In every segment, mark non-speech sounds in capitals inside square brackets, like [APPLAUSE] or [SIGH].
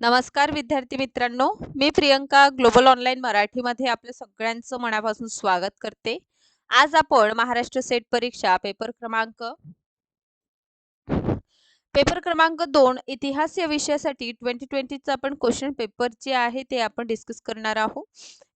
नमस्कार विद्यार्थी मित्रांनो मी प्रियंका ग्लोबल ऑनलाईन मराठीमध्ये आपल्या सगळ्यांचं मनापासून स्वागत करते. आज आपण महाराष्ट्र सेट परीक्षा पेपर क्रमांक पेपर क्रमांक दोन इतिहास या विषयासाठी ट्वेंटी ट्वेंटीचा आपण क्वेश्चन पेपर जे आहे ते आपण डिस्कस करणार आहोत.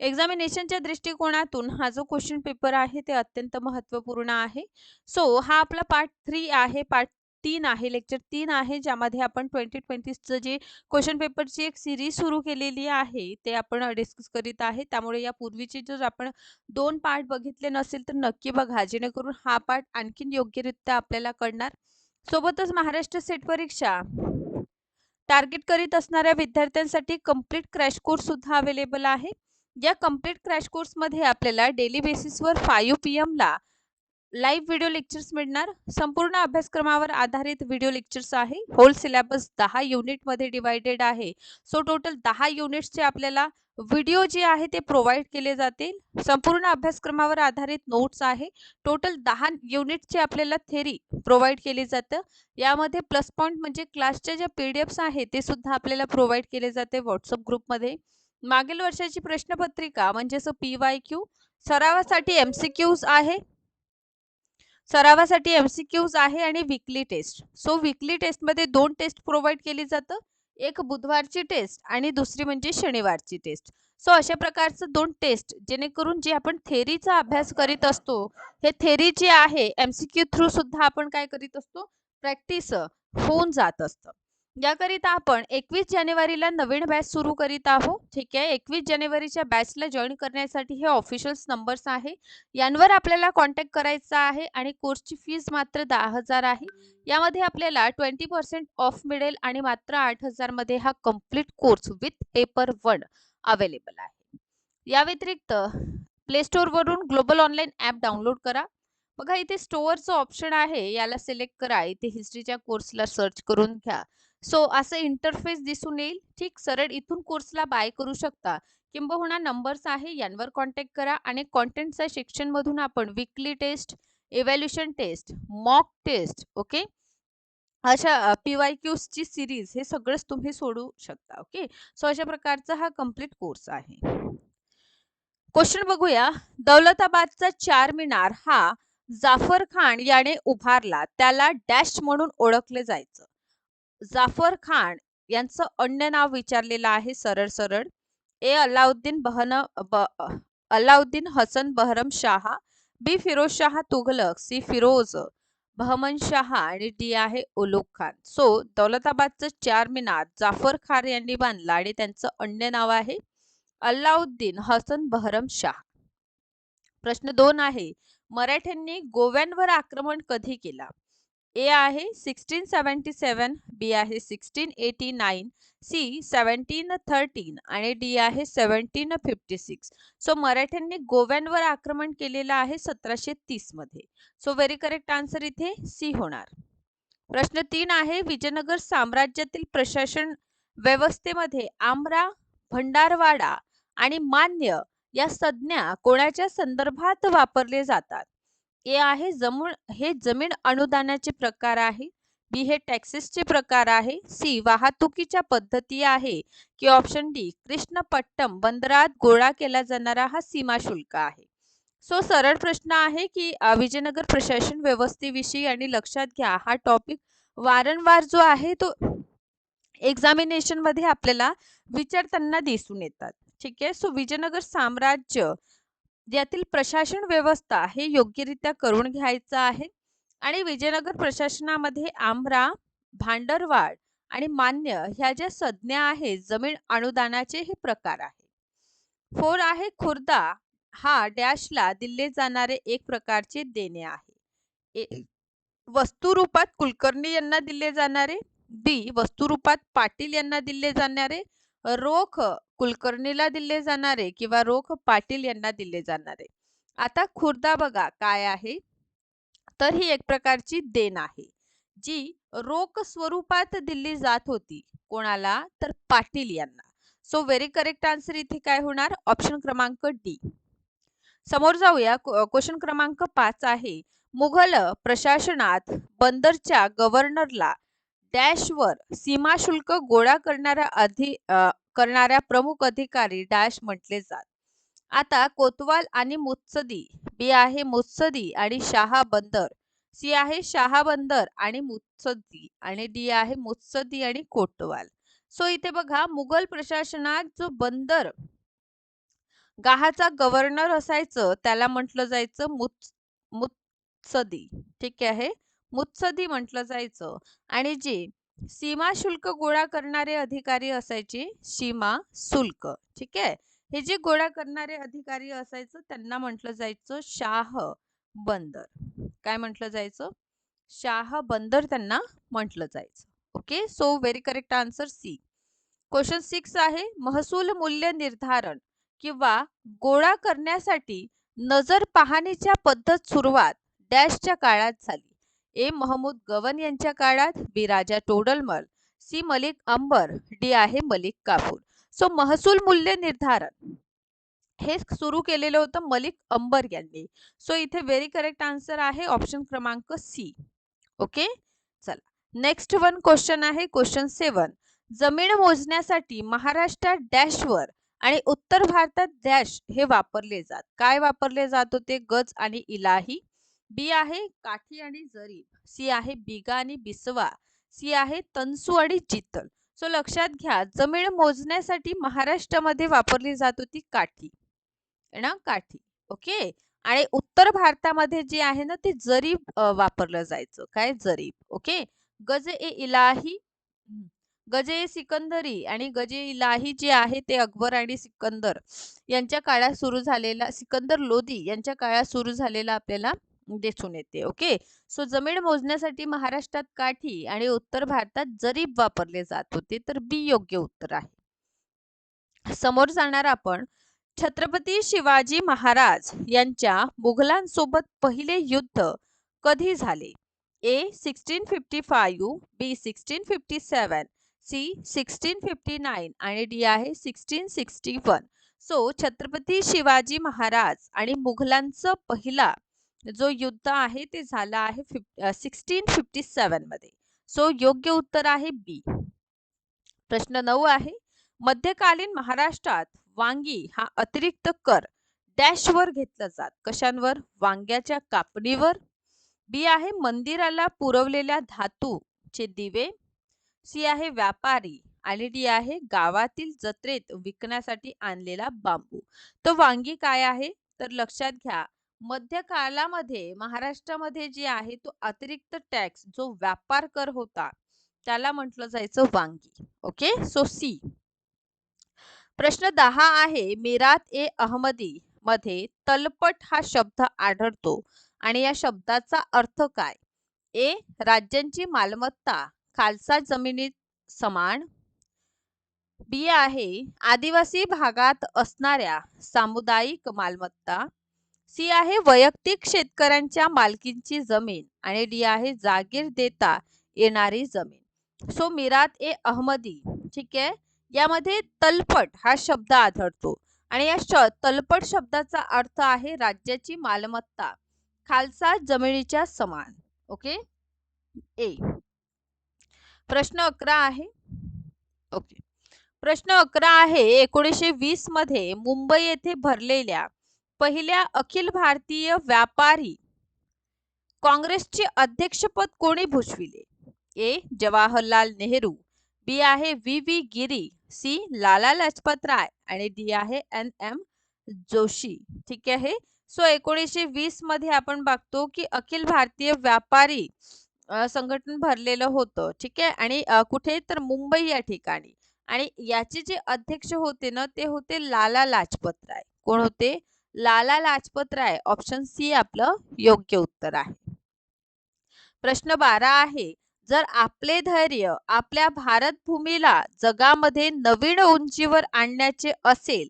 एक्झामिनेशनच्या दृष्टिकोनातून हा जो क्वेश्चन पेपर आहे ते अत्यंत महत्त्वपूर्ण आहे. सो हा आपला पार्ट थ्री आहे. पार्ट तीन आहे लेक्चर तीन आहे ज्यामध्ये आपण ट्वेंटी ट्वेंटीचं जे क्वेश्चन पेपरची एक सिरीज सुरू केलेली आहे ते आपण डिस्कस करीत आहे. त्यामुळे या पूर्वीचे जर आपण दोन पार्ट बघितले नसेल तर नक्की बघा जेणेकरून हा पार्ट आणखीन योग्यरित्या आपल्याला कळणार. सोबतच महाराष्ट्र सेट परीक्षा. टार्गेट करीत असणाऱ्या विद्यार्थ्यांसाठी कंप्लीट क्रॅश कोर्स सुद्धा अवेलेबल आहे. या कंप्लीट क्रॅश कोर्समध्ये आपल्याला डेली बेसिसवर फाईव्ह पी एमला लाईव्ह व्हिडिओ लेक्चर्स मिळणार. संपूर्ण अभ्यासक्रमावर आधारित व्हिडिओ लेक्चर्स आहे. होल सिलेबस दहा युनिटमध्ये डिवायडेड आहे. सो टोटल दहा युनिट्सचे आपल्याला व्हिडिओ जे आहे ते प्रोव्हाइड केले जातील. संपूर्ण अभ्यासक्रमावर आधारित नोट्स आहे. टोटल दहा युनिटचे आपल्याला थेरी प्रोव्हाइड केली जातं. यामध्ये प्लस पॉईंट म्हणजे क्लासच्या ज्या पी डी एफ्स आहे ते सुद्धा आपल्याला प्रोव्हाइड केले जाते व्हॉट्सअप ग्रुपमध्ये मागील वर्षाची प्रश्नपत्रिका म्हणजेच पी वाय क्यू सरावासाठी एम सी क्यूज आहे. सरावासाठी एम सी क्यूज आहे आणि विकली टेस्ट सो विकली टेस्टमध्ये दोन टेस्ट प्रोव्हाइड केली जातं. एक बुधवारची टेस्ट आणि दुसरी म्हणजे शनिवारची टेस्ट सो अशा प्रकारचं दोन टेस्ट जेणेकरून जे आपण थेरीचा अभ्यास करीत असतो हे थेरी जे आहे एम सी क्यू थ्रू सुद्धा आपण काय करीत असतो? प्रॅक्टिस होऊन जात असतं. याकरिता आपण एकवीस जानेवारीला नवीन बॅच सुरू करीत आहोत. ठीक आहे? एकवीस जानेवारीच्या बॅचला जॉईन करण्यासाठी हे ऑफिशियल्स नंबर्स आहे. यांवर आपल्याला कॉन्टॅक्ट करायचा आहे आणि कोर्सची फीज मात्र दहा हजार आहे. यामध्ये आपल्याला ट्वेंटी पर्सेंट ऑफ मिळेल आणि मात्र आठ हजारमध्ये हा complete course with paper one available आहे. या व्यतिरिक्त प्ले स्टोअरवरून ग्लोबल ऑनलाईन ॲप डाउनलोड करा. बघा इथे स्टोअरचं ऑप्शन आहे. याला सिलेक्ट करा. इथे हिस्ट्रीच्या कोर्सला सर्च करून घ्या. सो असं इंटरफेस दिसून येईल. ठीक सरळ इथून कोर्सला बाय करू शकता. किंबहुना नंबर्स आहे यांवर कॉन्टॅक्ट करा आणि कॉन्टेंटच्या सेक्शनमधून आपण weekly test evaluation test mock test okay अशा पी वाय क्यूजची सिरीज हे सगळंच तुम्ही सोडू शकता ओके सो अशा प्रकारचा हा कंप्लीट कोर्स आहे. क्वेश्चन बघूया. दौलताबादचा चार मिनार हा जाफर खान याने उभारला. त्याला डॅश म्हणून ओळखले जायचं. जाफर खान यांचं अन्य नाव विचारलेलं आहे सरळ सरळ. A Alauddin Bahan B Alauddin Hasan Bahram Shah B Firoz Shah Tughlaq C Firoz Bahman Shah आणि डी आहे उलूक खान. सो दौलताबादचं चार मिनार जाफर खान यांनी बांधला आणि त्यांचं अन्य नाव आहे अल्लाउद्दीन हसन बहरम शाह. प्रश्न दोन आहे मराठ्यांनी गोव्यांवर आक्रमण कधी केला? ए आहे सिक्स्टीन सेवन्टी सेवन बी आहे sixteen eighty nine C seventeen thirteen आणि डी आहे सेवन्टीन फिफ्टी सिक्स सो मराठ्यांनी गोव्यांवर आक्रमण केलेलं आहे सतराशे तीसमध्ये सो व्हेरी करेक्ट आन्सर इथे सी होणार. प्रश्न तीन आहे विजयनगर साम्राज्यातील प्रशासन व्यवस्थेमध्ये आमरा भंडारवाडा आणि मान्य या संज्ञा कोणाच्या संदर्भात वापरले जातात? ए आहे जमून हे जमीन अनुदानाचे प्रकार आहे. बी हे टॅक्सेसचे प्रकार आहे. सी वाहतुकीच्या पद्धती आहे. की ऑप्शन डी कृष्णपट्टम बंदरात गोळा केला जाणारा हा सीमा शुल्क आहे. सो सरळ प्रश्न आहे की विजयनगर प्रशासन व्यवस्थेविषयी आणि लक्षात घ्या. हा टॉपिक वारंवार जो आहे तो एक्झामिनेशनमध्ये आपल्याला विचारताना दिसून येतात. ठीक आहे? सो विजयनगर साम्राज्य यातील प्रशासन व्यवस्था हे योग्यरित्या करून घ्यायचं आहे. आणि विजयनगर प्रशासनामध्ये आमरा भांडरवाड आणि मान्य ह्या ज्या संज्ञा आहेत जमीन अनुदानाचे हे प्रकार आहे फोर आहे खुर्दा. हा डॅशला दिले जाणारे एक प्रकारचे देणे आहे. वस्तुरूपात कुलकर्णी यांना दिले जाणारे. बी वस्तुरूपात पाटील यांना दिले जाणारे. रोख कुलकर्णीला दिले जाणारे किंवा रोख पाटील यांना दिले जाणारे. आता खुर्दा बघा काय आहे? तर ही एक प्रकारची देण आहे जी रोख स्वरूपात दिली जात होती. कोणाला? तर पाटील यांना. सो व्हेरी करेक्ट आन्सर इथे काय होणार? ऑप्शन क्रमांक डी समोर जाऊया. क्वेश्चन क्रमांक पाच आहे. मुघल प्रशासनात बंदरच्या गव्हर्नरला डॅशवर सीमा शुल्क गोळा करणाऱ्या अधि करणाऱ्या प्रमुख अधिकारी डॅश म्हटले जात. आता कोतवाल आणि मुत्सदी बी आहे मुत्सदी आणि शाहा बंदर सी आहे शाहा बंदर आणि मुत्सदी आणि डी आहे मुत्सदी आणि कोतवाल. सो इथे बघा मुघल प्रशासनात जो बंदर गाहाचा गव्हर्नर असायचं त्याला म्हटलं जायचं मुत्सदी. ठीक आहे? मुत्सदी म्हटलं जायचं. आणि जे सीमा शुल्क गोळा करणारे अधिकारी असायचे सीमा शुल्क ठीक आहे? हे जे गोळा करणारे अधिकारी असायचं त्यांना म्हटलं जायचं शाह बंदर. काय म्हटलं जायचं? शाह बंदर त्यांना म्हटलं जायचं. Okay? So very correct answer C question six आहे महसूल मूल्य निर्धारण किंवा गोळा करण्यासाठी नजर पाहणीच्या पद्धत सुरुवात डॅशच्या काळात झाली. ए. महमूद गवन यांच्या काळात B. Raja Todarmal C. Malik Ambar D. आहे. मलिक काफूर. सो महसूल मूल्य निर्धारण. हे सुरू केलेलं होतं मलिक अंबर यांनी. सो इथे व्हेरी करेक्ट आन्सर आहे ऑप्शन क्रमांक सी ओके चला. नेक्स्ट वन क्वेश्चन आहे क्वेश्चन सेवन जमीन मोजण्यासाठी महाराष्ट्रात डॅशवर आणि उत्तर भारतात डॅश हे वापरले जात. काय वापरले जात होते? गज आणि इलाही. बी आहे काठी आणि जरीब सी आहे बिगा आणि बिसवा सी आहे तनसू आणि जितल. सो लक्षात घ्या जमीन मोजण्यासाठी महाराष्ट्रामध्ये वापरली जात होती काठी. ना? काठी. ओके? आणि उत्तर भारतामध्ये जे आहे ना ते जरीब वापरलं जायचं. काय? जरीब ओके? गज ए इलाही गजे ए सिकंदरी आणि गजे इलाही जे आहे ते अकबर आणि सिकंदर यांच्या काळात सुरू झालेला सिकंदर लोधी यांच्या काळात सुरू झालेला आपल्याला दिसून येते. ओके? सो जमीन मोजण्यासाठी महाराष्ट्रात काठी आणि उत्तर भारतात जरीब वापरले जात होते तर बी योग्य उत्तर आहे. समोर जाणार आपण छत्रपती शिवाजी महाराज यांच्या मुघलांसोबत पहिले युद्ध कधी झाले? A sixteen fifty five B sixteen fifty seven C sixteen fifty nine आणि डी आहे sixteen sixty one. So Chhatrapati Shivaji Maharaj आणि मुघलांचं पहिला जो युद्ध आहे ते झालं आहे फिफ सिक्स्टीन फिफ्टी सेवनमध्ये. सो योग्य उत्तर आहे बी. प्रश्न नऊ आहे मध्यकालीन महाराष्ट्रात वांगी हा अतिरिक्त कर डॅशवर घेतला जात. कशांवर? वांग्याच्या कापणीवर. बी आहे मंदिराला पुरवलेल्या धातूचे दिवे. सी आहे व्यापारी आणि डी आहे गावातील जत्रेत विकण्यासाठी आणलेला बांबू. तर वांगी काय आहे? तर लक्षात घ्या मध्यकालामध्ये महाराष्ट्रामध्ये जे आहे तो अतिरिक्त टॅक्स जो व्यापार कर होता त्याला म्हटलं जायचं वांगी. ओके? सो सी प्रश्न दहा आहे मिरात ए अहमदी मध्ये तलपट हा शब्द आढळतो आणि या शब्दाचा अर्थ काय? ए. राज्यांची मालमत्ता खालसा जमिनीत समान. बी. आहे आदिवासी भागात असणाऱ्या सामुदायिक मालमत्ता. सी आहे वैयक्तिक शेतकऱ्यांच्या मालकींची जमीन आणि डी आहे जागीर देता येणारी जमीन. सो मिरात ए अहमदी ठीक आहे? यामध्ये तलपट हा शब्द आढळतो आणि या श तलपट शब्दाचा अर्थ आहे राज्याची मालमत्ता खालसा जमिनीच्या समान ओके? ए. प्रश्न अकरा आहे. ओके. प्रश्न अकरा आहे एकोणीसशे वीसमध्ये मुंबई येथे भरलेल्या पहिल्या अखिल भारतीय व्यापारी काँग्रेसचे अध्यक्षपद कोणी भूषविले? ए. जवाहरलाल नेहरू बी. आहे V. V. Giri C. Lala Lajpat Rai आणि डी. आहे एन. एम. जोशी. ठीक आहे? सो एकोणीसशे वीसमध्ये आपण बघतो की अखिल भारतीय व्यापारी संघटन भरलेलं होतं. ठीक आहे? आणि कुठे तर मुंबई या ठिकाणी. आणि याचे जे अध्यक्ष होते ना ते होते लाला लाजपत राय. कोण होते? लाला लाजपत राय ऑप्शन सी आपलं योग्य उत्तर आहे. प्रश्न बारा आहे जर आपले धैर्य आपल्या भारत भूमीला जगामध्ये नवीन उंचीवर आणण्याचे असेल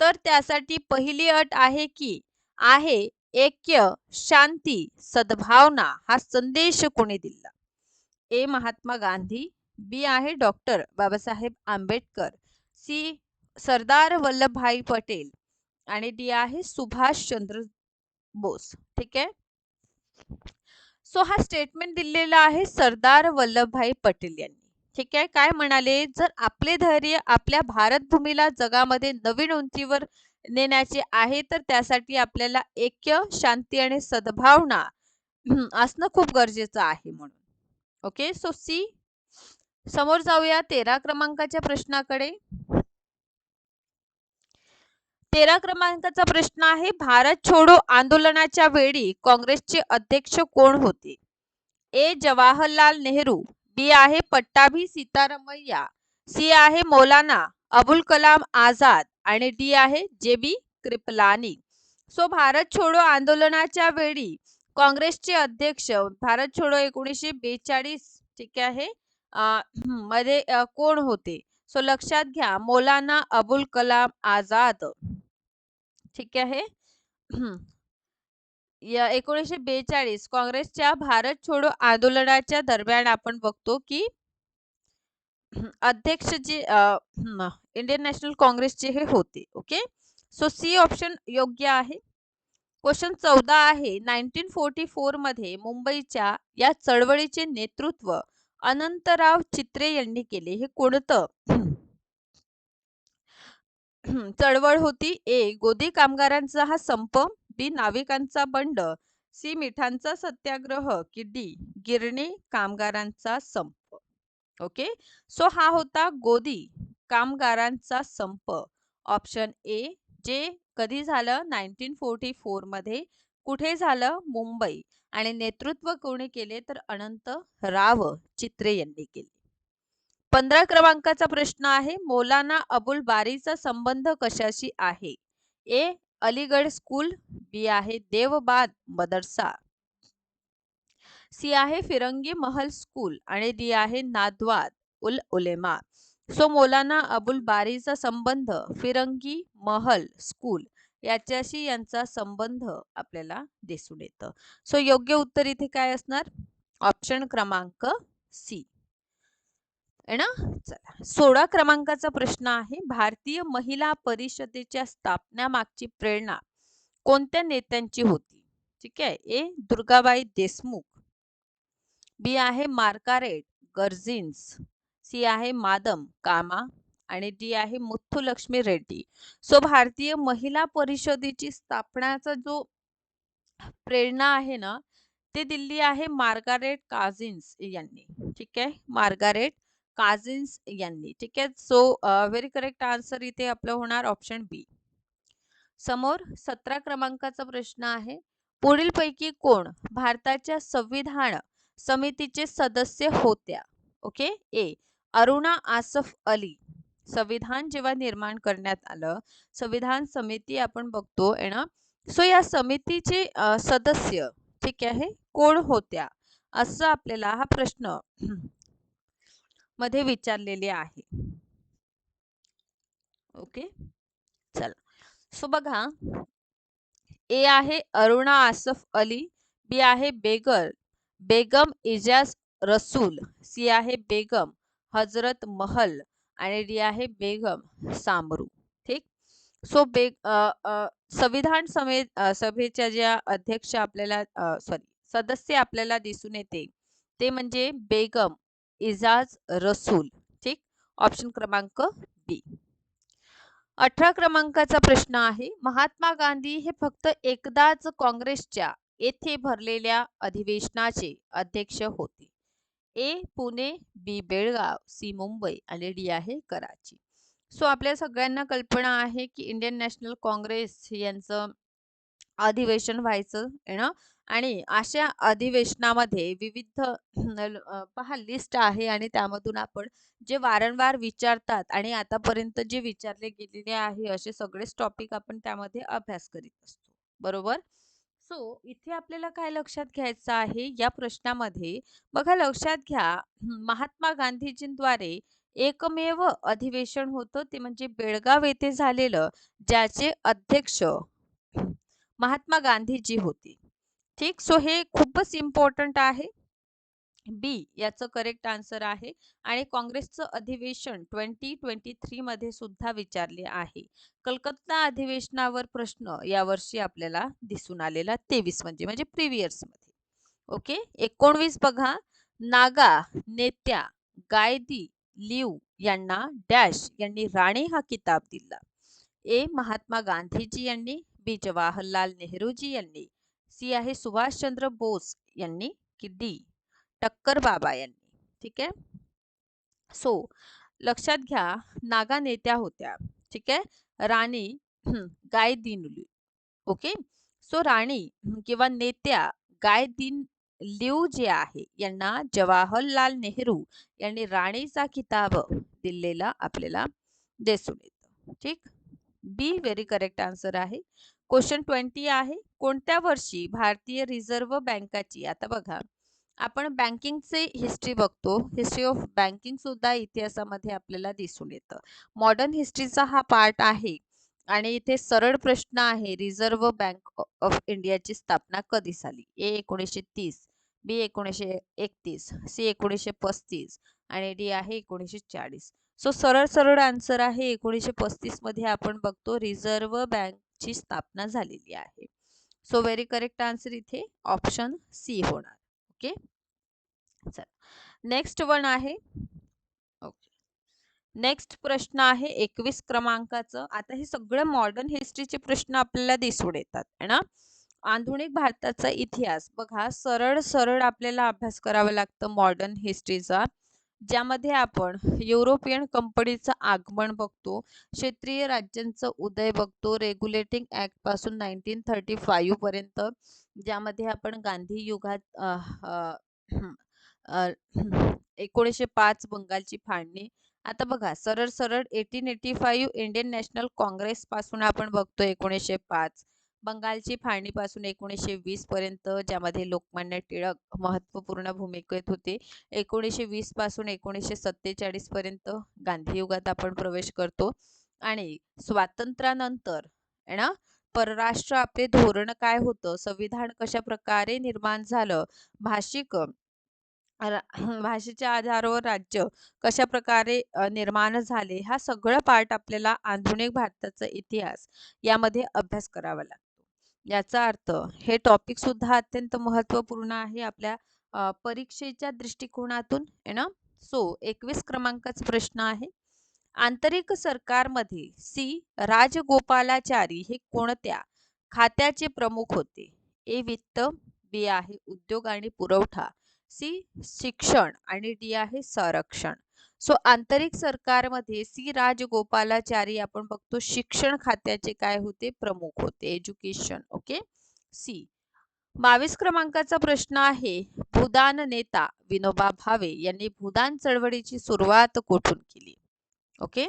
तर त्यासाठी पहिली अट आहे की आहे ऐक्य शांती सद्भावना हा संदेश कोणी दिला? ए महात्मा गांधी बी आहे डॉक्टर बाबासाहेब आंबेडकर सी सरदार वल्लभभाई पटेल आणि डी आहे सुभाष चंद्र बोस. ठीक आहे? सो हा स्टेटमेंट दिलेला आहे सरदार वल्लभभाई पटेल यांनी. ठीक आहे? काय म्हणाले? जर आपले धैर्य आपल्या भारत भूमीला जगामध्ये नवीन उंचीवर नेण्याचे आहे तर त्यासाठी आपल्याला ऐक्य शांती आणि सद्भावना [CLEARS THROAT] असणं खूप गरजेचं आहे म्हणून. ओके सो सी समोर जाऊया तेरा क्रमांकाच्या प्रश्नाकडे. तेरा क्रमांकाचा प्रश्न आहे. भारत छोडो आंदोलनाच्या वेळी काँग्रेसचे अध्यक्ष कोण होते? ए. जवाहरलाल नेहरू बी. आहे. पट्टाभी सीतारामय्या सी. आहे. मौलाना अबुल कलाम आझाद आणि डी. आहे. जे. बी. कृपलानी सो भारत छोडो आंदोलनाच्या वेळी काँग्रेसचे अध्यक्ष भारत छोडो एकोणीसशे बेचाळीस ठीक आहे मध्ये कोण होते? सो लक्षात घ्या. मौलाना अबुल कलाम आझाद. ठीक आहे. या एकोणीसशे बेचाळीस काँग्रेसच्या भारत छोडो आंदोलनाच्या दरम्यान आपण बघतो की अध्यक्ष जे इंडियन नॅशनल काँग्रेसचे हे होते ओके? सो सी ऑप्शन योग्य आहे. क्वेश्चन चौदा आहे नाईन्टीन फोर्टी फोरमध्ये मुंबईच्या या चळवळीचे नेतृत्व अनंतराव चित्रे यांनी केले. हे कोणतं? [CLEARS THROAT] चळवळ होती. ए गोदी कामगारांचा हा संप बी नाविकांचा बंड सी मिठांचा सत्याग्रह की डी गिरणी कामगारांचा संप. ओके? सो हा होता गोदी कामगारांचा संप. ऑप्शन ए जे कधी झालं? नाईन्टीन फोर्टी फोरमध्ये. कुठे झालं? मुंबई. आणि नेतृत्व कोणी केले? तर अनंत राव चित्रे यांनी केले. पंधरा क्रमांकाचा प्रश्न आहे मौलाना अबुल बारीचा संबंध कशाशी आहे? ए अलीगड स्कूल बी आहे देवबाद मदरसा. सी आहे फिरंगी महल स्कूल आणि डी आहे नादवाद उल उलेमा. सो मौलाना अबुल बारीचा संबंध फिरंगी महल स्कूल याच्याशी यांचा संबंध आपल्याला दिसून येतं. सो योग्य उत्तर इथे काय असणार? ऑप्शन क्रमांक सी. आहे ना? चला. सोळा क्रमांकाचा प्रश्न आहे. भारतीय महिला परिषदेच्या स्थापण्यामागची प्रेरणा कोणत्या नेत्यांची होती? ठीक आहे. ए. दुर्गाबाई देशमुख. बी. आहे. मार्कारेट गर्जिन्स. सी. आहे. मादम कामा. आणि डी. आहे. मुथुलक्ष्मी रेड्डी. सो भारतीय महिला परिषदेची स्थापनाचा जो प्रेरणा आहे ना ते दिल्ली आहे मार्गारेट काझिन्स यांनी. ठीक आहे? मार्गारेट काझिन्स यांनी. ठीक आहे? सो व्हेरी करेक्ट आन्सर इथे आपलं होणार ऑप्शन बी समोर सतरा क्रमांकाचा प्रश्न आहे. पुढील पैकी कोण भारताच्या संविधान समितीचे सदस्य होत्या? Okay A Aruna Asaf Ali. संविधान जेव्हा निर्माण करण्यात आलं संविधान समिती आपण बघतो आहे ना? सो या समितीचे सदस्य ठीक आहे? कोण होत्या? असं आपल्याला हा प्रश्न मध्ये विचारलेले आहे. ओके. चला. सो बघा. ए आहे अरुणा आसफ अली बी आहे बेगर बेगम इजाज रसूल सी आहे बेगम हजरत महल आणि डी आहे बेगम सामरू. ठीक? सो बेग संविधान समे सभेच्या ज्या अध्यक्ष आपल्याला सॉरी सदस्य आपल्याला दिसून येते ते म्हणजे बेगम. इजाज रसूल ठीक? ऑप्शन क्रमांक बी अठरा क्रमांकाचा प्रश्न आहे. महात्मा गांधी हे फक्त एकदाच काँग्रेसच्या येथे भरलेल्या अधिवेशनाचे अध्यक्ष होते. A. Pune B Belgaum C Mumbai आणि डी आहे कराची. सो आपल्या सगळ्यांना कल्पना आहे की इंडियन नॅशनल काँग्रेस यांचं अधिवेशन व्हायचं ना? आणि अशा अधिवेशनामध्ये विविध [CLEARS THROAT] पहा लिस्ट आहे आणि त्यामधून आपण जे वारंवार विचारतात आणि आतापर्यंत जे विचारले गेलेले आहे असे सगळेच टॉपिक आपण त्यामध्ये अभ्यास करीत असतो. बरोबर? सो इथे आपल्याला काय लक्षात घ्यायचं आहे? या प्रश्नामध्ये बघा लक्षात घ्या महात्मा गांधीजींद्वारे एकमेव अधिवेशन होतं ते म्हणजे बेळगाव येथे झालेलं ज्याचे अध्यक्ष [CLEARS THROAT] महात्मा गांधीजी होती. ठीक? सो हे खूपच इम्पॉर्टंट आहे. बी याचं करेक्ट आन्सर आहे आणि काँग्रेसचं अधिवेशन ट्वेंटी ट्वेंटी थ्री मध्ये सुद्धा विचारले आहे. कलकत्ता अधिवेशनावर प्रश्न यावर्षी आपल्याला दिसून आलेला तेवीस म्हणजे म्हणजे प्रिव्हियर्समध्ये. ओके एकोणवीस बघा. नागा नेत्या गायदी लिव यांना डॅश यांनी राणी हा किताब दिला. ए महात्मा गांधीजी यांनी बी जवाहरलाल नेहरूजी यांनी सी आहे सुभाषचंद्र बोस यांनी की डी टक्कर बाबा यांनी. ठीक आहे? सो लक्षात घ्या नागा नेत्या होत्या. ठीक आहे? राणी गाय दिन ओके? सो राणी किंवा नेत्या गाय दिन लिव जे आहे यांना जवाहरलाल नेहरू यांनी राणीचा किताब दिलेला आपल्याला दिसून येतो. ठीक? बी व्हेरी करेक्ट आन्सर आहे. क्वेश्चन ट्वेंटी आहे कोणत्या वर्षी भारतीय रिझर्व्ह बँकाची आता बघा आपण बँकिंगचे हिस्ट्री बघतो हिस्ट्री ऑफ बँकिंग सुद्धा इतिहासामध्ये आपल्याला दिसून येतं. मॉडर्न हिस्ट्रीचा हा पार्ट आहे आणि इथे सरळ प्रश्न आहे रिझर्व्ह बँक ऑफ इंडियाची स्थापना कधी झाली? ए एकोणीसशे तीस बी एकोणीसशे एकतीस सी एकोणीसशे पस्तीस आणि डी आहे एकोणीसशे चाळीस. सो सरळ सरळ आन्सर आहे एकोणीसशे पस्तीसमध्ये आपण बघतो रिझर्व्ह ची स्थापना झालेली आहे. सो व्हेरी करेक्ट आन्सर इथे ऑप्शन सी होणार. ओके चला. नेक्स्ट वन आहे. ओके नेक्स्ट प्रश्न आहे एकवीस क्रमांकाचं. आता हे सगळं मॉडर्न हिस्ट्रीचे प्रश्न आपल्याला दिसून येतात है ना? आधुनिक भारताचा इतिहास. बघा सरळ सरळ आपल्याला अभ्यास करावा लागतं मॉडर्न हिस्ट्रीचा ज्यामध्ये आपण युरोपियन कंपनीचं आगमन बघतो क्षेत्रीय राज्यांचं उदय बघतो रेग्युलेटिंग ऍक्टपासून नाईन्टीन थर्टी फाईव्ह पर्यंत ज्यामध्ये आपण गांधी युगात एकोणीसशे पाच बंगालची फाळणी. आता बघा सरळ सरळ eighteen eighty five Indian National Congress पासून आपण बघतो एकोणीसशे पाच. बंगालची फाळणीपासून एकोणीसशे वीस पर्यंत ज्यामध्ये लोकमान्य टिळक महत्त्वपूर्ण भूमिकेत होते. एकोणीसशे वीसपासून एकोणीसशे सत्तेचाळीस पर्यंत गांधी युगात आपण प्रवेश करतो. आणि स्वातंत्र्यानंतर आहे ना परराष्ट्र आपले धोरण काय होतं? संविधान कशा प्रकारे निर्माण झालं? भाषिक भाषेच्या आधारावर राज्य कशा प्रकारे निर्माण झाले? हा सगळं पार्ट आपल्याला आधुनिक भारताचा इतिहास यामध्ये अभ्यास करावा लागतो. याचा अर्थ हे टॉपिक सुद्धा अत्यंत महत्त्वपूर्ण आहे आपल्या परीक्षेच्या दृष्टिकोनातून आहे ना? सो एकवीस क्रमांकाचा प्रश्न आहे. आंतरिक सरकारमध्ये सी. राजगोपालाचारी हे कोणत्या खात्याचे प्रमुख होते? ए. वित्त बी. आहे उद्योग आणि पुरवठा सी. शिक्षण आणि डी. आहे संरक्षण. सो आंतरिक सरकारमध्ये सी राजगोपालाचारी आपण बघतो शिक्षण खात्याचे काय होते? प्रमुख होते. Education okay? सी. बावीस क्रमांकाचा प्रश्न आहे. भूदान नेता विनोबा भावे यांनी भूदान चळवळीची सुरुवात कोठून केली? Okay?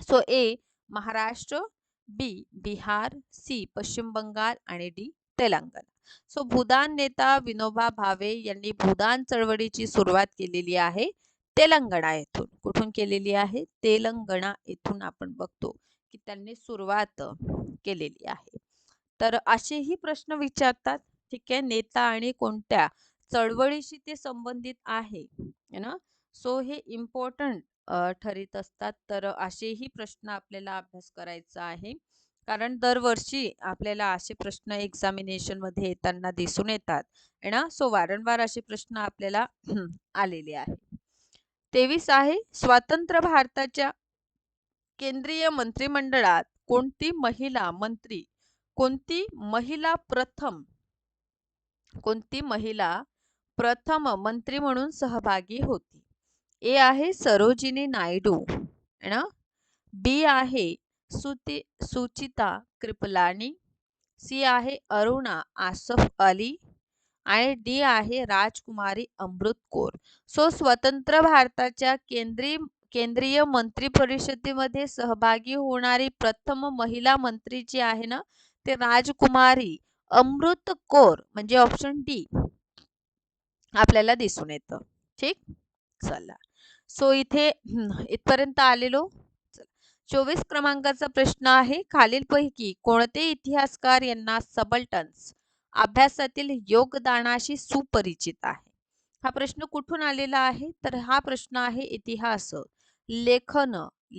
So A. Maharashtra B. Bihar C. Paschim Bengal आणि डी. तेलंगणा. सो भूदान नेता विनोबा भावे यांनी भूदान चळवळीची सुरुवात केलेली आहे. तेलंगणा येथून. कुठून केलेली आहे? तेलंगणा येथून आपण बघतो की त्यांनी सुरुवात केलेली आहे. तर असेही प्रश्न विचारतात ठीक आहे नेता आणि कोणत्या चळवळीशी ते संबंधित आहे ना? सो हे इम्पॉर्टंट ठरित असतात. तर असेही प्रश्न आपल्याला अभ्यास करायचा आहे. कारण दरवर्षी आपल्याला असे प्रश्न एक्झामिनेशनमध्ये येताना दिसून येतात ना? सो वारंवार असे प्रश्न आपल्याला आलेले आहेत. तेवीस आहे. स्वतंत्र भारताच्या केंद्रीय मंत्रिमंडळात कोणती महिला मंत्री कोणती महिला प्रथम कोणती महिला प्रथम मंत्री म्हणून सहभागी होती? ए आहे सरोजिनी नायडू ना? बी आहे सुती सुचिता कृपलानी सी आहे अरुणा आसफ अली आणि डी आहे राजकुमारी अमृत कौर. सो स्वतंत्र भारताच्या केंद्रीय केंद्रीय मंत्री परिषदेमध्ये सहभागी होणारी प्रथम महिला मंत्री जी आहे ना ते राजकुमारी अमृत कौर म्हणजे ऑप्शन डी आपल्याला दिसून येतं. ठीक? चला. सो इथे इथपर्यंत आलेलो. चोवीस क्रमांकाचा प्रश्न आहे. खालीलपैकी कोणते इतिहासकार यांना सबल्टन्स? अभ्यासातील योगदानाशी सुपरिचित आहे. हा प्रश्न कुठून आलेला आहे? तर हा प्रश्न आहे इतिहास लेखन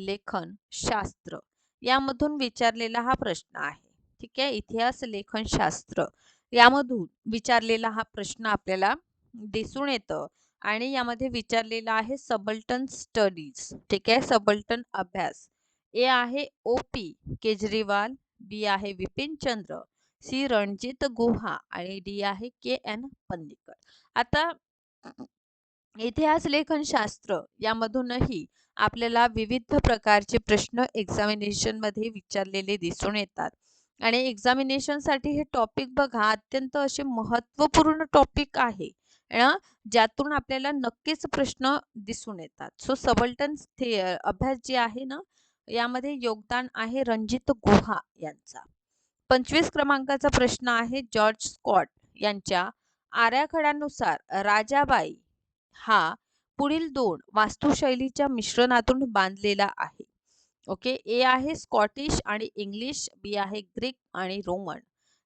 लेखन शास्त्र यामधून विचारलेला हा प्रश्न आहे. ठीक आहे? इतिहास लेखन शास्त्र यामधून विचारलेला हा प्रश्न आपल्याला दिसून येतं आणि यामध्ये विचारलेला आहे सबल्टन स्टडीज. ठीक आहे? सबल्टन अभ्यास. ए आहे ओ पी केजरीवाल बी आहे विपिन चंद्र. सी रणजित गुहा आणि डी आहे के एन पन्नीकर आता इतिहास लेखन शास्त्र यामधूनही आपल्याला विविध प्रकारचे प्रश्न एक्झामिनेशनमध्ये विचारलेले दिसून येतात. आणि एक्झामिनेशनसाठी हे टॉपिक बघा अत्यंत असे महत्त्वपूर्ण टॉपिक आहे. ज्यातून आपल्याला नक्कीच प्रश्न दिसून येतात. सो सबल्टन अभ्यास जे आहे ना यामध्ये योगदान आहे रणजित गुहा यांचा. पंचवीस क्रमांकाचा प्रश्न आहे जॉर्ज स्कॉट यांच्या आराखड्यानुसार राजाबाई हा पुढील दोन वास्तुशैलीच्या मिश्रणातून बांधलेला आहे. ओके? ए आहे स्कॉटिश आणि इंग्लिश बी आहे ग्रीक आणि रोमन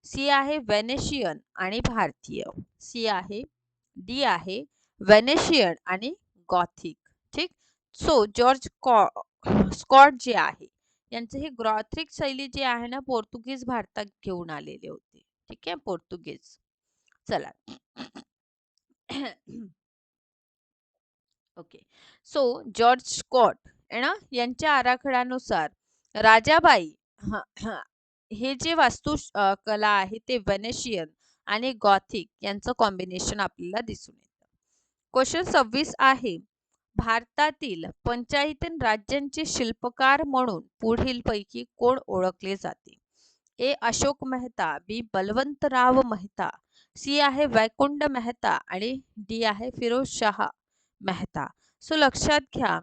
सी आहे वेनेशियन आणि भारतीय सी आहे डी आहे वेनेशियन आणि गॉथिक. ठीक? सो जॉर्ज स्कॉट जे आहे यांचं हे ग्रॉथिक शैली जे आहे ना पोर्तुगीज भारतात घेऊन आलेले होते. ठीक आहे पोर्तुगीज. चला. ओके. सो जॉर्ज स्कॉट ना यांच्या आराखड्यानुसार राजाबाई हे जे वास्तू कला आहे ते वेनेशियन आणि गॉथिक यांचं कॉम्बिनेशन आपल्याला दिसून येतं. क्वेश्चन सव्वीस आहे. भारतातील पंचायतीन राज्यांचे शिल्पकार म्हणून पुढील पैकी कोण ओळखले जाते? A. Ashok Mehta B. Balwantrai Mehta C. आहे. वैकुंड मेहता आणि डी. आहे. फिरोज शाह मेहता. सो लक्षात घ्या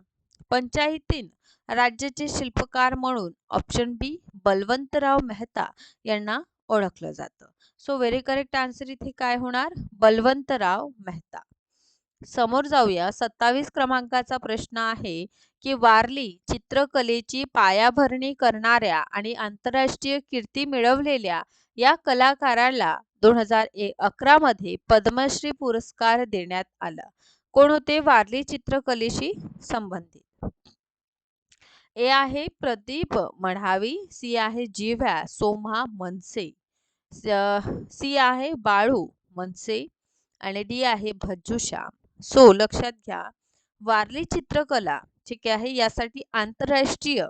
पंचायतीन राज्याचे शिल्पकार म्हणून ऑप्शन बी बलवंतराव मेहता यांना ओळखलं जातं. सो व्हेरी करेक्ट आन्सर इथे काय होणार? बलवंतराव मेहता. समोर जाऊया. सत्तावीस क्रमांकाचा प्रश्न आहे की वारली चित्रकलेची पायाभरणी करणाऱ्या आणि आंतरराष्ट्रीय कीर्ती मिळवलेल्या या कलाकाराला दोन हजार अकरा मध्ये पद्मश्री पुरस्कार देण्यात आला. कोण होते? वारली चित्रकलेशी संबंधित. ए आहे प्रदीप मढावी सी आहे जिव्या सोमा मनसे सी आहे बाळू मनसे आणि डी आहे भज्जूश्याम सो लक्षात घ्या. वारली चित्रकला ठीक आहे यासाठी आंतरराष्ट्रीय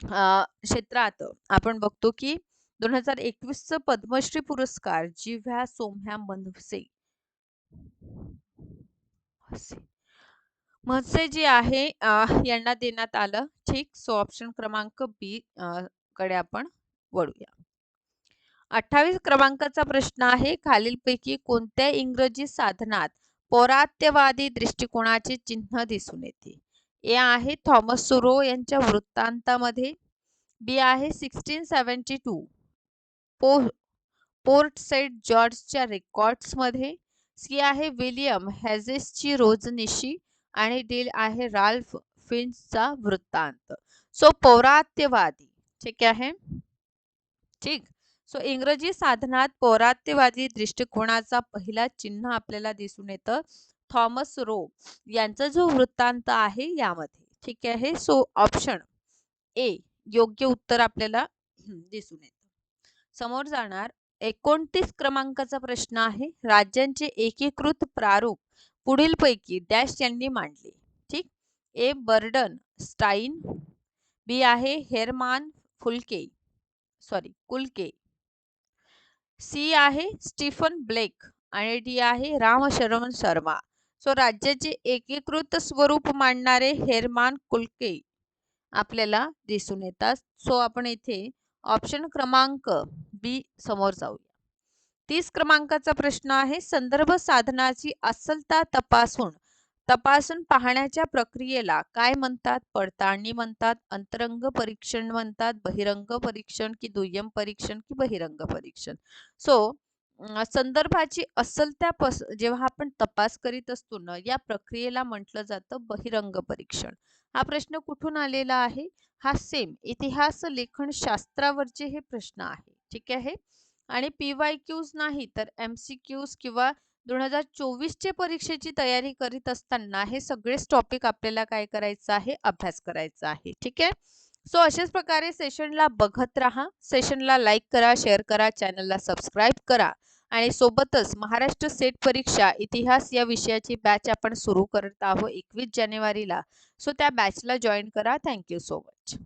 क्षेत्रात आपण बघतो की दोन हजार एकवीस पद्मश्री पुरस्कार जिव्ह्या सोम्या मनसे. मनसे. जे आहे यांना देण्यात आलं. ठीक सो ऑप्शन क्रमांक बी कडे आपण वळूया. अठ्ठावीस क्रमांकाचा प्रश्न आहे. खालीलपैकी कोणत्या इंग्रजी साधनात पौरात्यवादी दृष्टिकोनाचे चिन्ह दिसून येते? ए आहे थॉमस सुरो यांच्या वृत्तांतामध्ये. बी आहे सिक्स्टीन सेवन्टी टू पो पोर्ट सेट जॉर्जच्या रेकॉर्ड्समध्ये. सी आहे विलियम हॅझेसची रोजनिशी आणि डील आहे राल्फ फिन्सचा वृत्तांत. सो पौरात्यवादी. ठीक आहे? ठीक. सो इंग्रजी साधनात पौरात्यवादी दृष्टिकोनाचा पहिला चिन्ह आपल्याला दिसून येतं. थॉमस रो यांचा जो वृत्तांत आहे यामध्ये. ठीक आहे सो ऑप्शन ए योग्य उत्तर आपल्याला दिसून येत. समोर जाणार एकोणतीस क्रमांकाचा प्रश्न आहे. राज्यांचे एकीकृत प्रारूप पुढील पैकी डॅश यांनी मांडले. ठीक? ए बर्डन स्टाईन बी आहे Hermann Fulke sorry Kulke. C आहे स्टीफन ब्लेक आणि डी आहे रामशरवण शर्मा. सो राज्याचे एकीकृत स्वरूप मांडणारे हेरमान कुलके आपल्याला दिसून येतात. सो आपण इथे ऑप्शन क्रमांक बी समोर जाऊया. तीस क्रमांकाचा प्रश्न आहे संदर्भ साधनाची असलता तपासून तपासून पाहण्याच्या प्रक्रियेला काय म्हणतात? पडताळणी म्हणतात अंतरंग परीक्षण म्हणतात बहिरंग परीक्षण की दुय्यम परीक्षण की बहिरंग परीक्षण? सो संदर्भाची असलत्या पस जेव्हा आपण तपास करीत असतो ना या प्रक्रियेला म्हटलं जातं बहिरंग परीक्षण. हा प्रश्न कुठून आलेला आहे? हा सेम इतिहास लेखन शास्त्रावरचे हे प्रश्न आहे. ठीक आहे? आणि पी वाय क्यूज नाही तर एम सी क्यूज किंवा दोन हजार चोवीसचे परीक्षेची तयारी करीत असताना हे सगळेच टॉपिक आपल्याला काय करायचं आहे? अभ्यास करायचा आहे. ठीक आहे? सो अशाच प्रकारे सेशनला बघत राहा. सेशनला लाईक करा शेअर करा चॅनलला सबस्क्राईब करा. आणि सोबतच महाराष्ट्र सेट परीक्षा इतिहास या विषयाची बॅच आपण सुरू करत आहोत एकवीस जानेवारीला. सो त्या बॅचला जॉईन करा. Thank you so much